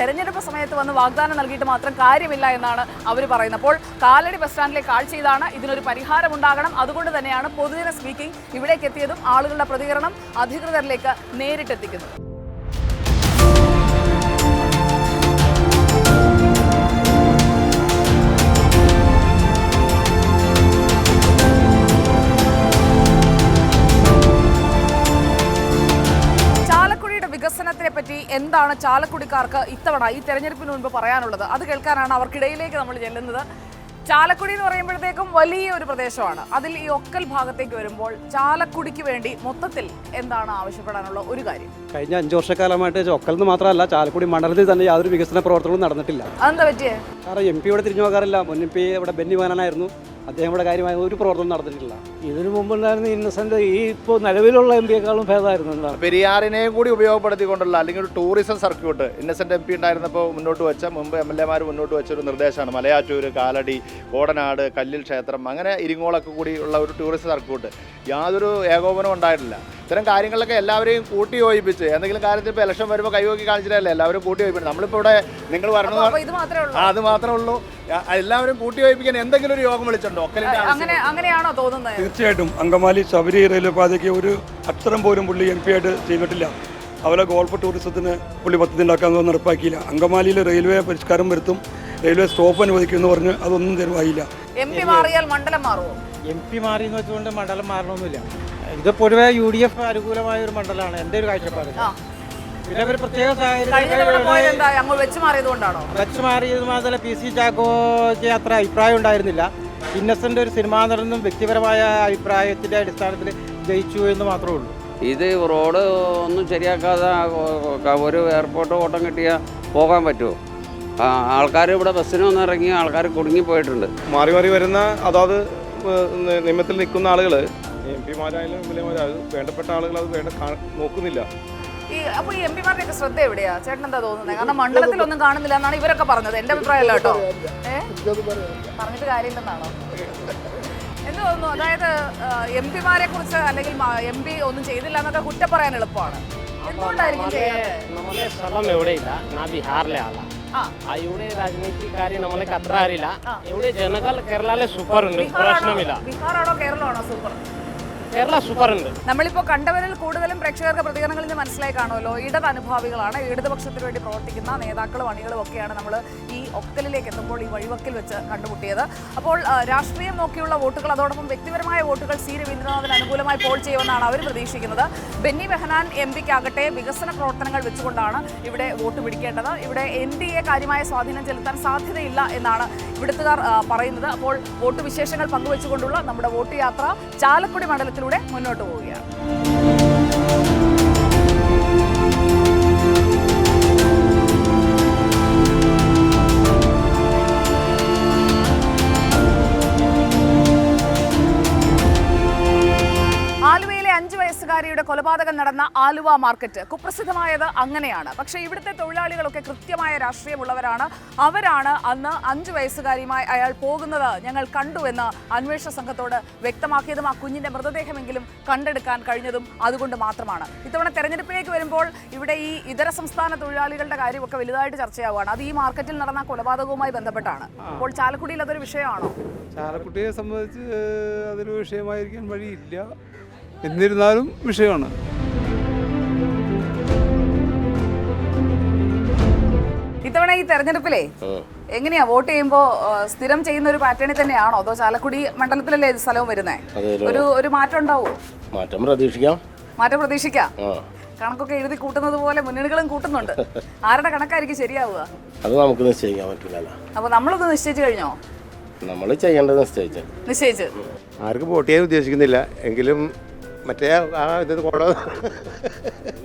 തെരഞ്ഞെടുപ്പ് സമയത്ത് വന്ന് വാഗ്ദാനം നൽകിയിട്ട് മാത്രം കാര്യമില്ല എന്നാണ് അവർ പറയുന്നത്. അപ്പോൾ കാലടി ബസ് സ്റ്റാൻഡിലെ കാഴ്ച ഇതാണ്. ഇതിനൊരു പരിഹാരം ഉണ്ടാകണം. അതുകൊണ്ട് തന്നെയാണ് പൊതുജന സ്പീക്കിംഗ് ഇവിടേക്ക് എത്തിയതും ആളുകളുടെ പ്രതികരണം അധികൃതരിലേക്ക് നേരിട്ടെത്തിക്കുന്നു. വികസനത്തിനെ പറ്റി എന്താണ് ചാലക്കുടിക്കാർക്ക് ഇത്തവണ ഈ തെരഞ്ഞെടുപ്പിന് മുൻപ് പറയാനുള്ളത്? അത് കേൾക്കാനാണ് അവർക്കിടയിലേക്ക് നമ്മൾ ചെല്ലുന്നത്. ചാലക്കുടി എന്ന് പറയുമ്പോഴത്തേക്കും വലിയ ഒരു പ്രദേശമാണ്. അതിൽ ഈ ഒക്കൽ ഭാഗത്തേക്ക് വരുമ്പോൾ ചാലക്കുടിക്ക് വേണ്ടി മൊത്തത്തിൽ എന്താണ് ആവശ്യപ്പെടാനുള്ള ഒരു കാര്യം? കഴിഞ്ഞ അഞ്ചു വർഷക്കാലമായിട്ട് ഒക്കൽ നിന്ന് മാത്രമല്ല ചാലക്കുടി മണ്ഡലത്തിൽ തന്നെ യാതൊരു വികസന പ്രവർത്തനങ്ങളും നടന്നിട്ടില്ല. അതെന്താ പറ്റിയേ? കാരണം എം പി ഇവിടെ തിരിഞ്ഞു നോക്കാറില്ല. മുൻ എം പി ഇവിടെ ബെന്നി വാനാനായിരുന്നു. അദ്ദേഹം ഇവിടെ കാര്യമായ ഒരു പ്രവർത്തനം നടത്തിയിട്ടില്ല ഇതിനു മുമ്പുണ്ടായിരുന്ന ഇന്നസെന്റ് ഈ ഇപ്പോൾ നിലവിലുള്ള എം പിയെക്കാളും ഭേദമായിരുന്നു എന്താണ്? പെരിയാറിനെയും കൂടി ഉപയോഗപ്പെടുത്തിക്കൊണ്ടുള്ള അല്ലെങ്കിൽ ഒരു tourism circuit Innocent M P ഉണ്ടായിരുന്നപ്പോൾ മുന്നോട്ട് വെച്ച മുമ്പ് എം എൽ എമാർ മുന്നോട്ട് വെച്ച ഒരു നിർദ്ദേശമാണ്. മലയാറ്റൂർ കാലടി കോടനാട് കല്ലിൽ ക്ഷേത്രം അങ്ങനെ ഇരിങ്ങോളൊക്കെ കൂടി ഉള്ള ഒരു ടൂറിസം സർക്യൂട്ട് യാതൊരു ഏകോപനവും ഉണ്ടായിട്ടില്ല. ഇത്തരം കാര്യങ്ങളൊക്കെ എല്ലാവരെയും കൂട്ടി യോജിപ്പിച്ച് എന്തെങ്കിലും കാര്യത്തിൽ ഇപ്പോൾ ഇലക്ഷൻ വരുമ്പോൾ കൈവോക്കി കാണിച്ചിട്ടല്ലേ എല്ലാവരും കൂട്ടി യോജിപ്പിക്കണം നമ്മളിപ്പോൾ ഇവിടെ നിങ്ങൾ പറഞ്ഞു അപ്പൊ ഇത് മാത്രമേ ഉള്ളൂ. ആ, അത് മാത്രമേ ഉള്ളൂ. എല്ലാവരും കൂട്ടി വായിപ്പിക്കാൻ എന്തെങ്കിലും ഒരു യോഗം വിളിച്ചിട്ടുണ്ടോ? അങ്ങനെ അങ്ങനെയാണോ തോന്നുന്നത്? തീർച്ചയായിട്ടും. അങ്കമാലി ശബരി റെയിൽവേ പാതയ്ക്ക് ഒരു അക്ഷരം പോലും പുള്ളി എം പി ആയിട്ട് ചെയ്തിട്ടില്ല. അവരെ ഗോൾഫ് ടൂറിസത്തിന് പുള്ളി പദ്ധതി ഉണ്ടാക്കാൻ നടപ്പാക്കിയില്ല. അങ്കമാലിയിൽ റെയിൽവേ പരിഷ്കാരം വരുത്തും റെയിൽവേ സ്റ്റോപ്പ് അനുവദിക്കും എന്ന് പറഞ്ഞ് അതൊന്നും തരുവായില്ല എം പി മാറിയാൽ മണ്ഡലം മാറുമോ? എം പി മാറി എന്ന് വെച്ചുകൊണ്ട് മണ്ഡലം മാറണമെന്നില്ല ഇത് പൊതുവെ യു ഡി എഫ് അനുകൂലമായ ഒരു മണ്ഡലമാണ്. എന്റെ ഒരു കാഴ്ചപ്പാട്. ആ. പിന്നെ ഒരു പ്രത്യേക കഴിഞ്ഞ തവണ പോയത് സാഹചര്യം എന്താ? അങ്ങ് വെച്ച് മാറിയത് കൊണ്ടാണോ വെച്ച് മാറിയത് മാത്രമല്ല പി. സി. ചാക്കോയ്ക്ക് അത്ര അഭിപ്രായം ഉണ്ടായിരുന്നില്ല. ഇന്നസെന്റ് ഒരു സിനിമാ നടനും വ്യക്തിപരമായ അഭിപ്രായത്തിന്റെ അടിസ്ഥാനത്തിൽ ജയിച്ചു എന്ന് മാത്രമേ ഉള്ളൂ. ഇത് റോഡ് ഒന്നും ശരിയാക്കാതെ ഒരു എയർപോർട്ട് ഓട്ടം കിട്ടിയാൽ പോകാൻ പറ്റുമോ? ആൾക്കാർ ഇവിടെ ബസ്സിന് വന്ന് ഇറങ്ങി ആൾക്കാർ കുടുങ്ങിപ്പോയിട്ടുണ്ട് മാറി മാറി വരുന്ന അതാത് നിയമത്തിൽ നിൽക്കുന്ന ആളുകൾ എം പിമാരായാലും എം എൽ എമാരായാലും വേണ്ടപ്പെട്ട ആളുകൾ അത് വേണ്ട നോക്കുന്നില്ല. ഈ അപ്പൊ ഈ എം പിമാരുടെ ഒക്കെ ശ്രദ്ധ എവിടെയാ? ചേട്ടൻ എന്താ തോന്നുന്നത് കാരണം മണ്ഡലത്തിൽ ഒന്നും കാണുന്നില്ല എന്നാണ് ഇവരൊക്കെ പറഞ്ഞത്. എന്റെ അഭിപ്രായമല്ല കേട്ടോ. പറഞ്ഞിട്ട് കാര്യമില്ലെന്നാണോ? എന്ന് തോന്നുന്നു. അതായത് എം പിമാരെ കുറിച്ച് അല്ലെങ്കിൽ എം പി ഒന്നും ചെയ്തില്ല എന്നൊക്കെ കുറ്റം പറയാൻ എളുപ്പമാണ്. എന്തുകൊണ്ടായിരിക്കും? നമ്മളെ സ്ഥലം എവിടെയില്ല. നാ ബിഹാറിലെ ആളാ. ആ. ആ ഇവിടെ രാജനീതി കാര്യം നമ്മളെ അത്ര അറിയില്ല ഇവിടെ ജനങ്ങൾ കേരളയിലെ സൂപ്പർ ഉണ്ട്. ബീഹാറാണോ? പ്രശ്നമില്ല. ബീഹാറാണോ കേരളമാണോ സൂപ്പർ കേരള സൂപ്പർ ഉണ്ട് കണ്ടവരിൽ കൂടുതലും പ്രേക്ഷകർക്ക് പ്രതികരണങ്ങളിൽ നിന്ന് മനസ്സിലായി കാണുമല്ലോ. ഇടത് അനുഭാവികളാണ് ഇടതുപക്ഷത്തിന് വേണ്ടി പ്രവർത്തിക്കുന്ന നേതാക്കളും അണികളും ഒക്കെയാണ് നമ്മൾ ഈ ഒക്കലിലേക്ക് എത്തുമ്പോൾ ഈ വഴിവക്കിൽ വെച്ച് കണ്ടുമുട്ടിയത്. അപ്പോൾ രാഷ്ട്രീയം നോക്കിയുള്ള വോട്ടുകൾ അതോടൊപ്പം വ്യക്തിപരമായ വോട്ടുകൾ സി രവീന്ദ്രനാഥിന് അനുകൂലമായി പോൾ ചെയ്യുമെന്നാണ് അവർ പ്രതീക്ഷിക്കുന്നത്. ബെന്നി ബെഹനാൻ എം പിക്കാകട്ടെ വികസന പ്രവർത്തനങ്ങൾ വെച്ചുകൊണ്ടാണ് ഇവിടെ വോട്ട് പിടിക്കേണ്ടത്. ഇവിടെ എൻ ഡി എ കാര്യമായ സ്വാധീനം ചെലുത്താൻ സാധ്യതയില്ല എന്നാണ് ഇവിടുത്തുകാർ പറയുന്നത്. അപ്പോൾ വോട്ട് വിശേഷങ്ങൾ പങ്കുവെച്ചുകൊണ്ടുള്ള നമ്മുടെ വോട്ട് യാത്ര ചാലക്കുടി മണ്ഡലത്തിലൂടെ മുന്നോട്ട് പോവുകയാണ്. അഞ്ചു കൊലപാതകം നടന്ന ആലുവ മാർക്കറ്റ് കുപ്രസിദ്ധമായത് അങ്ങനെയാണ്. പക്ഷേ ഇവിടുത്തെ തൊഴിലാളികളൊക്കെ കൃത്യമായ രാഷ്ട്രീയമുള്ളവരാണ്. അവരാണ് അന്ന് അഞ്ച് വയസ്സുകാരിയുമായി അയാൾ പോകുന്നത് ഞങ്ങൾ കണ്ടു എന്ന് അന്വേഷണ സംഘത്തോട് വ്യക്തമാക്കിയതും ആ കുഞ്ഞിന്റെ മൃതദേഹമെങ്കിലും കണ്ടെടുക്കാൻ കഴിഞ്ഞതും അതുകൊണ്ട് മാത്രമാണ്. ഇത്തവണ തെരഞ്ഞെടുപ്പിലേക്ക് വരുമ്പോൾ ഇവിടെ ഈ ഇതര സംസ്ഥാന തൊഴിലാളികളുടെ കാര്യമൊക്കെ വലുതായിട്ട് ചർച്ചയാവുകയാണ്. അത് ഈ മാർക്കറ്റിൽ നടന്ന കൊലപാതകവുമായി ബന്ധപ്പെട്ടാണ്. അപ്പോൾ ചാലക്കുടിയിൽ അതൊരു വിഷയമാണോ? ചാലക്കുട്ടിയെ സംബന്ധിച്ച് അതൊരു വിഷയമായിരിക്കാൻ വഴിയില്ല. എന്നിരുന്നാലും വിഷയമാണ്. ഇത്തവണ ഈ തെരഞ്ഞെടുപ്പിലെ എങ്ങനെയാ വോട്ട് ചെയ്യുമ്പോ സ്ഥിരം ചെയ്യുന്ന ഒരു പാറ്റേണിൽ തന്നെയാണോ? അതോ ചാലക്കുടി മണ്ഡലത്തിലല്ലേ സ്ഥലവും വരുന്നേ? ഒരു ഒരു മാറ്റം ഉണ്ടാവോ? മാറ്റം പ്രതീക്ഷിക്കാം. മാറ്റം പ്രതീക്ഷിക്കാം? കണക്കൊക്കെ എഴുതി കൂട്ടുന്നത് പോലെ മുന്നണികളും കൂട്ടുന്നുണ്ട്. ആരുടെ കണക്കായിരിക്കും ശരിയാവുക? അത് നമുക്ക് നിശ്ചയിക്കാൻ പറ്റില്ല അപ്പൊ നമ്മളൊന്ന് നിശ്ചയിച്ചു കഴിഞ്ഞോ? നമ്മൾ ചെയ്യേണ്ടത് നിശ്ചയിച്ചു. നിശ്ചയിച്ചു. ആർക്കും വോട്ട് ചെയ്യാൻ ഉദ്ദേശിക്കുന്നില്ല. എങ്കിലും മറ്റേ ആ ഇത് കോട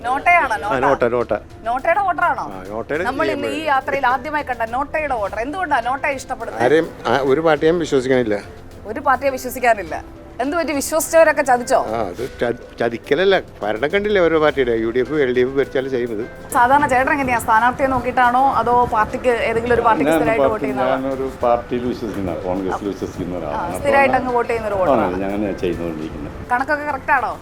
നോട്ടയാണോ? ആ നോട്ട നോട്ട. നോട്ട. നോട്ടയുടെ വോട്ടറാണോ? ആ നോട്ടയുടെ നമ്മൾ ഇന്ന് ഈ യാത്രയിൽ ആദ്യമായി കണ്ട നോട്ടയുടെ ഓർഡർ എന്തുകൊണ്ടാണ് നോട്ടയെ ഇഷ്ടപ്പെടുന്നത്? ആരെയും ആ, ഒരു പാർട്ടിയും വിശ്വസിക്കണില്ല. ഒരു പാർട്ടിയെ വിശ്വസിക്കാനില്ല എന്ത് പറ്റി? വിശ്വസിച്ചവരൊക്കെ ചതിച്ചോ? ആ അത് ച- ചതിക്കലല്ല. ഭരണം കണ്ടില്ലേ ഓരോ പാർട്ടിയുടെ? U D F L D F ഭരിച്ചാലും ചെയ്യുന്നത് സാധാരണ ചേട്ടൻ എങ്ങനെയാ? സ്ഥാനാർത്ഥിയെ നോക്കിയിട്ടാണോ? അതോ പാർട്ടിക്ക് ഏതെങ്കിലും ഒരു പാർട്ടിക്ക് സ്ഥിരമായിട്ട് വോട്ട് ചെയ്യുന്ന ഞാൻ ഞാനൊരു പാർട്ടിയിൽ വിശ്വസിക്കുന്ന കോൺഗ്രസ്സിൽ വിശ്വസിക്കുന്ന ആ, ഒരാളാണ്. സ്ഥിരമായിട്ട് അങ്ങ് വോട്ട് ചെയ്യുന്ന ഒരു വോട്ടറാണ് അങ്ങനെ ചെയ്തുകൊണ്ടിരിക്കുന്നത് കണക്കൊക്കെ കറക്റ്റ് ആണോ?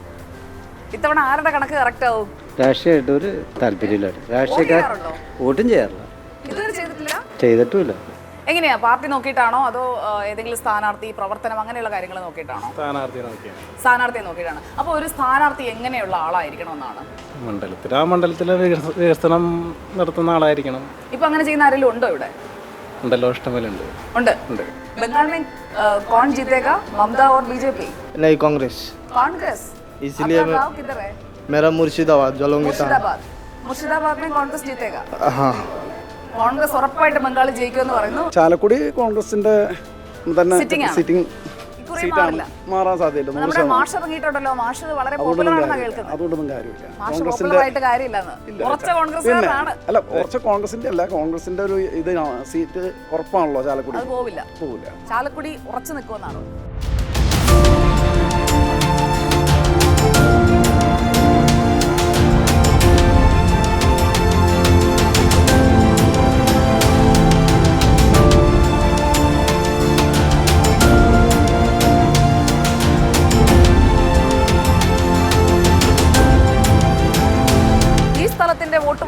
ഇത്തവണ ആരുടെ കണക്ക് കറക്റ്റ് ആവും? രാഷ്ട്രീയമായിട്ട് ഒരു താല്പര്യമില്ല. രാഷ്ട്രീയക്കാർ ചെയ്യാറുണ്ടോ? വോട്ടും ചെയ്യാറില്ല. ഇതുവരെ ചെയ്തിട്ടില്ല? ചെയ്തിട്ടുമില്ല. എങ്ങനെയാ പാർട്ടി നോക്കിയിട്ടാണോ അതോ ആ, ഏതെങ്കിലും സ്ഥാനാർത്ഥി പ്രവർത്തനം അങ്ങനെയുള്ള കാര്യങ്ങൾ നോക്കിയിട്ടാണോ സ്ഥാനാർത്ഥിയെ നോക്കിയാണ് സ്ഥാനാർത്ഥിയെ നോക്കിയിട്ടാണ് അപ്പോൾ ഒരു സ്ഥാനാർത്ഥി എങ്ങനെയുള്ള ആളായിരിക്കണം എന്നാണ് മണ്ഡലത്തിൽ ആ മണ്ഡലത്തിലെ വികസ- വികസനം നടത്തുന്ന ആളായിരിക്കണം ഇപ്പൊ അങ്ങനെ ചെയ്യുന്ന ആരെങ്കിലും ഉണ്ടോ ഇവിടെ ഉണ്ടല്ലോ ഇഷ്ടംപോലെ ഉണ്ട് ഉണ്ട് ഉണ്ട് बंगाल में अ, कौन जीतेगा ममता और बीजेपी नहीं कांग्रेस कांग्रेस इसलिए आपका मैं- गांव किधर है मेरा मुर्शिदाबाद जलोंगी मुर्शिदाबाद मुर्शिदाबाद में कांग्रेस जीतेगा हाँ കോൺഗ്രസ് ഉറപ്പായിട്ട് ബംഗാളിൽ ജയിക്കുമെന്ന് പറയുന്നു. ചാലക്കുടി കോൺഗ്രസിന്റെ തന്നെ സിറ്റിംഗ് സീറ്റാണ് മാറാൻ വളരെ അതുകൊണ്ടൊന്നും കാര്യമില്ല. കോൺഗ്രസിന്റെ ഉറച്ച അല്ല കുറച്ച് കോൺഗ്രസിന്റെ അല്ല കോൺഗ്രസിന്റെ ഒരു ഇത് സീറ്റ് ഉറപ്പാണല്ലോ ചാലക്കുടി. പോവില്ല. ചാലക്കുടി ഉറച്ചു നിൽക്കുമെന്നാണോ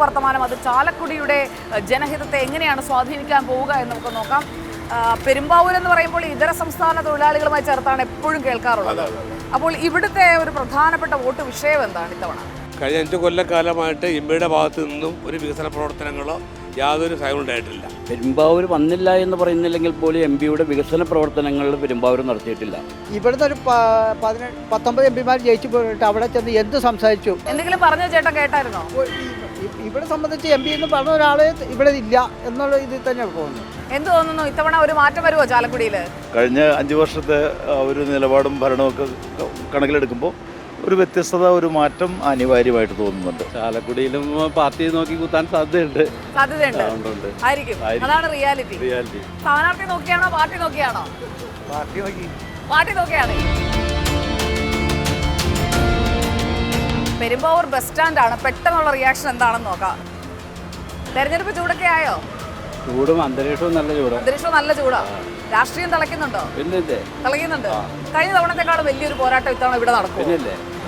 വർത്തമാനം അത് ചാലക്കുടിയുടെ ജനഹിതത്തെ എങ്ങനെയാണ് സ്വാധീനിക്കാൻ പോവുക എന്ന് നമുക്ക് നോക്കാം. പെരുമ്പാവൂർ എന്ന് പറയുമ്പോൾ ഇതര സംസ്ഥാന തൊഴിലാളികളുമായി ചേർത്താണ് എപ്പോഴും കേൾക്കാറുള്ളത്. അപ്പോൾ ഇവിടുത്തെ ഒരു പ്രധാനപ്പെട്ട വോട്ട് വിഷയം എന്താണ് ഇത്തവണ? കഴിഞ്ഞ അഞ്ച് കൊല്ലക്കാലമായിട്ട് ഇമ്മയുടെ ഭാഗത്തു നിന്നും ഒരു വികസന പ്രവർത്തനങ്ങളോ യാതൊരു സഹായവും ഉണ്ടായിട്ടില്ല. പെരുമ്പാവൂർ വന്നില്ല എന്ന് പറയുന്നില്ലെങ്കിൽ പോലും എം പിയുടെ വികസന പ്രവർത്തനങ്ങൾ പെരുമ്പാവൂർ നടത്തിയിട്ടില്ല. ഇവിടുത്തെ ഒരു പതിനെട്ട് പത്തൊമ്പത് എം പിമാർ ജയിച്ചു പോയിട്ട് അവിടെ ചെന്ന് എന്ത് സംസാരിച്ചു? എന്തെങ്കിലും പറഞ്ഞോ ചേട്ടൻ കേട്ടായിരുന്നോ? ഇവിടെ സംബന്ധിച്ച് എം പി എന്ന് പറഞ്ഞ ഒരാളെ ഇവിടെ ഇല്ല എന്നുള്ള ഇതിൽ തന്നെ പോകുന്നു എന്ത് തോന്നുന്നു? ഇത്തവണ ഒരു മാറ്റം വരുമോ ചാലക്കുടിയിൽ കഴിഞ്ഞ അഞ്ച് വർഷത്തെ ഒരു നിലപാടും ഭരണമൊക്കെ കണക്കിലെടുക്കുമ്പോൾ ഒരു വ്യത്യസ്തത ഒരു മാറ്റം അനിവാര്യമായിട്ട് തോന്നുന്നുണ്ട്. ചാലക്കുടിയിലും പാർട്ടി നോക്കി കുത്താൻ സാധ്യതയുണ്ട്. സാധ്യതയുണ്ട്. ആയിരിക്കും. അതാണ് റിയാലിറ്റി. റിയാലിറ്റി. സ്ഥാനാർത്ഥി നോക്കിയാണോ? പാർട്ടി നോക്കിയാണോ? പാർട്ടി നോക്കി. പാർട്ടി നോക്കിയാണ്. പെരുമ്പാവൂർ ബസ് സ്റ്റാൻഡാണ് പെട്ടെന്നുള്ള റിയാക്ഷൻ എന്താണെന്ന് നോക്കാം. തെരഞ്ഞെടുപ്പ് ചൂടൊക്കെ ആയോ? ചൂടും അന്തരീക്ഷവും നല്ല ചൂടാ. അന്തരീക്ഷവും നല്ല ചൂടാ. രാഷ്ട്രീയം തിളയ്ക്കുന്നുണ്ടോ? തിളയ്ക്കുന്നുണ്ട്. കഴിഞ്ഞ തവണത്തെക്കാളും വലിയൊരു പോരാട്ടം ഇത്തവണ ഇവിടെ നടക്കും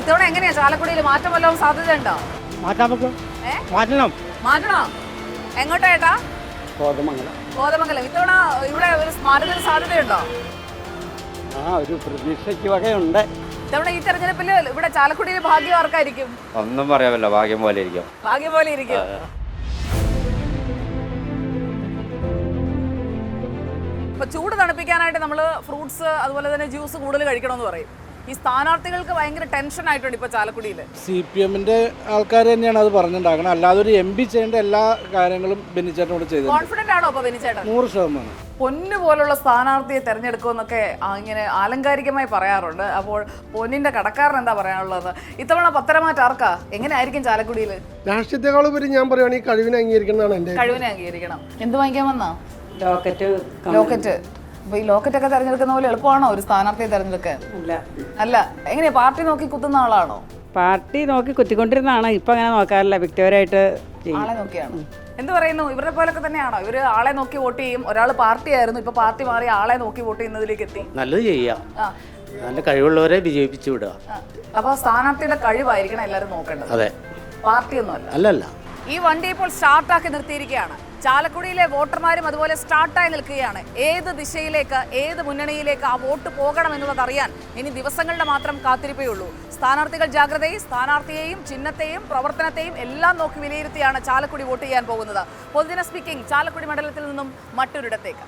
ഇത്തവണ എങ്ങനെയാ? ചാലക്കുടിയിൽ മാറ്റം വല്ലതും സാധ്യതയുണ്ടോ? മാറ്റണം. മാറ്റണോ? എങ്ങോട്ടാ ഏട്ടാ? കോതമംഗലം. കോതമംഗലം. ഇത്തവണ ഇവിടെ ഒരു സ്മാരകത്തിന് സാധ്യതയുണ്ടോ? ആ ഒരു പ്രതീക്ഷയ്ക്ക് വകയുണ്ട്. ഇത്തവണ ഈ തെരഞ്ഞെടുപ്പിൽ ഇവിടെ ചാലക്കുടിയിൽ ഭാഗ്യം ആർക്കായിരിക്കും? ഒന്നും പറയാമല്ലോ ഭാഗ്യം പോലെ ഇരിക്കും. ഭാഗ്യം പോലെ ഇരിക്കും. ഇപ്പൊ ചൂട് തണുപ്പിക്കാനായിട്ട് നമ്മൾ ഫ്രൂട്ട്സ് അതുപോലെ തന്നെ ജ്യൂസ് കൂടുതൽ കഴിക്കണമെന്ന് പറയും. ഈ സ്ഥാനാർത്ഥികൾക്ക് ഭയങ്കര ടെൻഷൻ ആയിട്ടുണ്ട് ഇപ്പൊ ചാലക്കുടിയിൽ സി പി എമ്മിന്റെ ആൾക്കാർ തന്നെയാണ് അത് പറഞ്ഞിട്ടുണ്ടാക്കണം അല്ലാതെ ഒരു എം പി ചെയ്യേണ്ട എല്ലാ കാര്യങ്ങളും ബെന്നിച്ചേട്ടനോട് ചെയ്തു കോൺഫിഡന്റ് ആണോ അപ്പോൾ ബെനിച്ചേട്ടൻ നൂറ് ശതമാനം. പൊന്നു പോലുള്ള സ്ഥാനാർത്ഥിയെ തെരഞ്ഞെടുക്കുമെന്നൊക്കെ അങ്ങനെ ഇങ്ങനെ ആലങ്കാരികമായി പറയാറുണ്ട്. അപ്പോൾ പൊന്നിന്റെ കടക്കാരൻ എന്താ പറയാനുള്ളത്? ഇത്തവണ പത്തരമാറ്റ് ആർക്കാ? എങ്ങനെയായിരിക്കും ചാലക്കുടിയിൽ രാഷ്ട്രീയത്തെക്കാളും ഒരു ഞാൻ പറയുകയാണെങ്കിൽ കഴിവിനെ അംഗീകരിക്കുന്നതാണ് എന്റെ കഴിവിനെ അംഗീകരിക്കണം. എന്ത് വാങ്ങിക്കാൻ വന്നാ? ലോക്കറ്റ് ലോക്കറ്റ് അപ്പൊ ഈ ലോക്കറ്റ് ഒക്കെ തെരഞ്ഞെടുക്കുന്ന പോലെ എളുപ്പമാണോ ഒരു സ്ഥാനാർത്ഥിയെ തെരഞ്ഞെടുക്കാൻ? അല്ല അല്ല എങ്ങനെയാ? പാർട്ടി നോക്കി കുത്തുന്ന ആളാണോ? പാർട്ടി നോക്കി കുത്തിക്കൊണ്ടിരുന്നതാണ്. ഇപ്പൊ അങ്ങനെ നോക്കാറില്ല. വ്യക്തിപരമായിട്ട് ആളെ നോക്കിയാണ്. എന്ത് പറയുന്നു? ഇവരുടെ പോലൊക്കെ തന്നെയാണോ? ഇവർ ആളെ നോക്കി വോട്ട് ചെയ്യും. ഒരാൾ പാർട്ടി ആയിരുന്നു ഇപ്പൊ പാർട്ടി മാറി ആളെ നോക്കി വോട്ട് ചെയ്യുന്നതിലേക്ക് എത്തി. നല്ലത് ചെയ്യാം. ആ. നല്ല കഴിവുള്ളവരെ വിജയിപ്പിച്ചു വിടുക. അപ്പൊ സ്ഥാനാർത്ഥിയുടെ കഴിവായിരിക്കണം എല്ലാരും നോക്കേണ്ടത്. അതെ. പാർട്ടിയൊന്നുമല്ല. അല്ലല്ല. ഈ വണ്ടി ഇപ്പോൾ സ്റ്റാർട്ടാക്കി നിർത്തിയിരിക്കുകയാണ്. ചാലക്കുടിയിലെ വോട്ടർമാരും അതുപോലെ സ്റ്റാർട്ടായി നിൽക്കുകയാണ്. ഏത് ദിശയിലേക്ക് ഏത് മുന്നണിയിലേക്ക് ആ വോട്ട് പോകണം എന്നുള്ളതറിയാൻ ഇനി ദിവസങ്ങളുടെ മാത്രം കാത്തിരിപ്പേ ഉള്ളൂ സ്ഥാനാർത്ഥികൾ ജാഗ്രതയും സ്ഥാനാർത്ഥിയെയും ചിഹ്നത്തെയും പ്രവർത്തനത്തെയും എല്ലാം നോക്കി വിലയിരുത്തിയാണ് ചാലക്കുടി വോട്ട് ചെയ്യാൻ പോകുന്നത്. പൊതുജന സ്പീക്കിംഗ് ചാലക്കുടി മണ്ഡലത്തിൽ നിന്നും മറ്റൊരിടത്തേക്ക്.